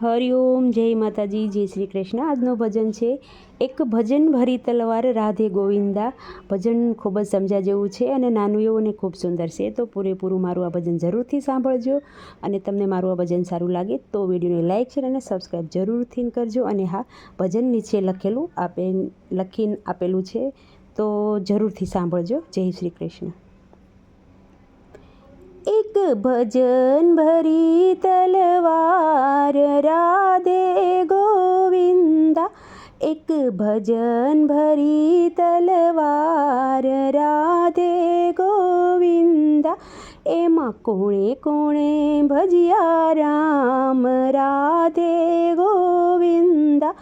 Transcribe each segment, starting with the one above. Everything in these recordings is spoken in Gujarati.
હરિઓમ જય માતાજી, જય શ્રી કૃષ્ણ. આજનું ભજન છે, એક ભજન ભરી તલવાર રાધે ગોવિંદા. ભજન ખૂબ જ સમજા જેવું છે અને નાનું એવું ખૂબ સુંદર છે. તો પૂરેપૂરું મારું આ ભજન જરૂરથી સાંભળજો અને તમને મારું આ ભજન સારું લાગે તો વિડીયોને લાઇક છે અને સબસ્ક્રાઈબ જરૂરથી કરજો. અને હા, ભજન નીચે લખેલું આપે, લખીને આપેલું છે તો જરૂરથી સાંભળજો. જય શ્રી કૃષ્ણ. ભજન ભરી તલવાર રાધે ગોવિંદા એક ભજન ભરી તલવાર રાધે ગોવિંદા એમાં કોણે કોણે ભજિયા રામ રાધે ગોવિંદા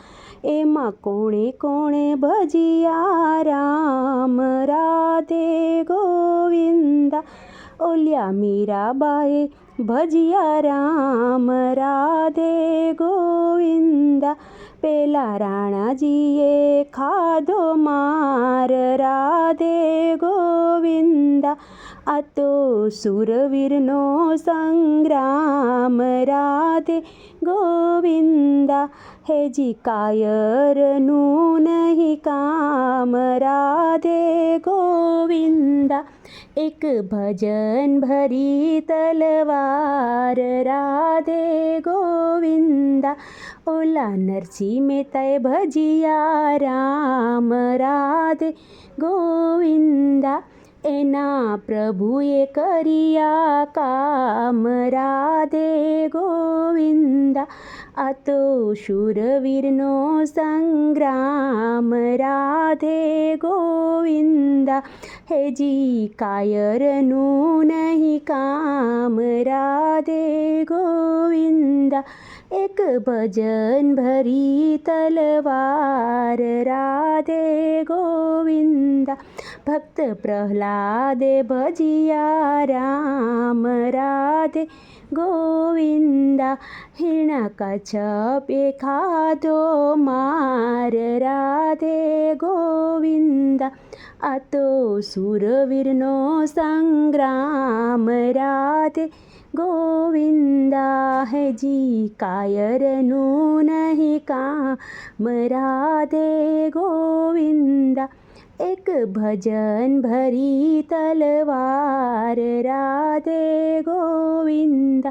એમાં કોણે કોણે ભજિયા? રામ રાધે ગોવિંદા. ઓલિયા મીરાબાએ ભજિયા. રામ રાધે ગોવિંદા. પેલા રાણાજીએ ખાધો માર રાધે ગોવિંદ. આ તો સુરવીરનો સંગ્રામ રાધે ગોવિંદા. હેજી કાયરનું નહીં કામ રાધે ગોવિંદા એક ભજન ભરી તલવાર રાધે ગોવિંદા ઓલા નરસિંહ મહેતાએ ભજિયા રામ રાધે ગોવિંદા એના પ્રભુએ કરિયા કામ. રાધે ગોવિંદા, આ તો શૂરવીરનો સંગ્રામ. રાધે ગોવિંદા હેજી કાયરનું નહીં કામ. રાધે ગોવિંદા એક ભજન ભરી તલવાર રાધે ગોવિંદા ભક્ત પ્રહલાદે ભજિયા રામ રાધે ગોવિંદા હિરણા કચ્છપે ખાધો માર રાધે ગોવિંદા આ તો સુરવીરનો સંગ્રામ રાધે ગોવિંદા હેજી કાયરનું નહીં કામ રાધે ગોવિંદા એક ભજન ભરી તલવાર રાધે ગોવિંદ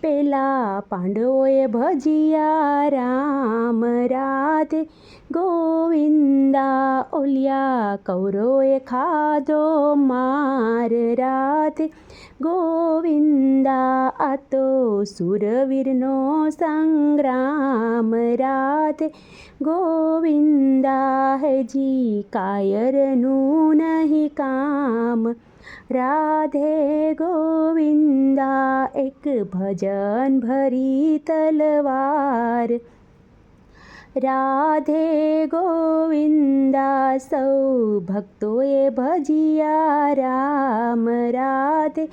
પેલા પાંડવોએ ભજિયા રામ રાધે ગોવિંદા ઓલિયા કૌરોએ ખાધો માર રાધે ગોવિંદા આ તો સુરવીરનો સંગ્રામ રાધે ગોવિંદા હેજી કાયરનું નહીં કામ. રાધે ગોવિંદા, એક ભજન ભરી તલવાર. રાધે ગોવિંદા, સૌ ભક્તોએ ભજિયા રામ. રાધે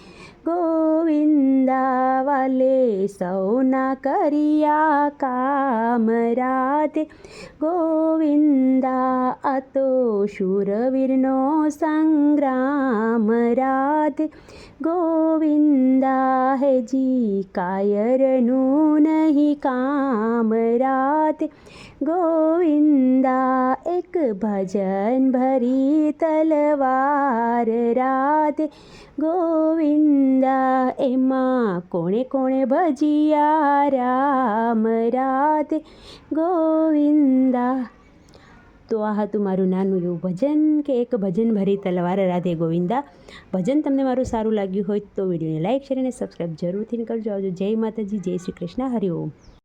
ગોવિંદા વાલે સૌના કર્યા કામ રાધે ગોવિંદા અતો શૂરવીરનો સંગ્રામ રાધે ગોવિંદા હેજી કાયરનું નહીં કામ રાધે ગોવિંદા, એક ભજન ભરી તલવાર રાધે ગોવિંદા, એમાં કોણે કોણે ભજિયા રામ રાધે ગોવિંદા? તો આ હતું મારું નાનું એવું ભજન કે એક ભજન ભરી તલવાર રાધે ગોવિંદા. ભજન તમને મારું સારું લાગ્યું હોય તો વિડીયોને લાઇક શેર અને સબસ્ક્રાઈબ જરૂરથી કરજો. આવજો. જય માતાજી, જય શ્રી કૃષ્ણ. હરિ ઓમ.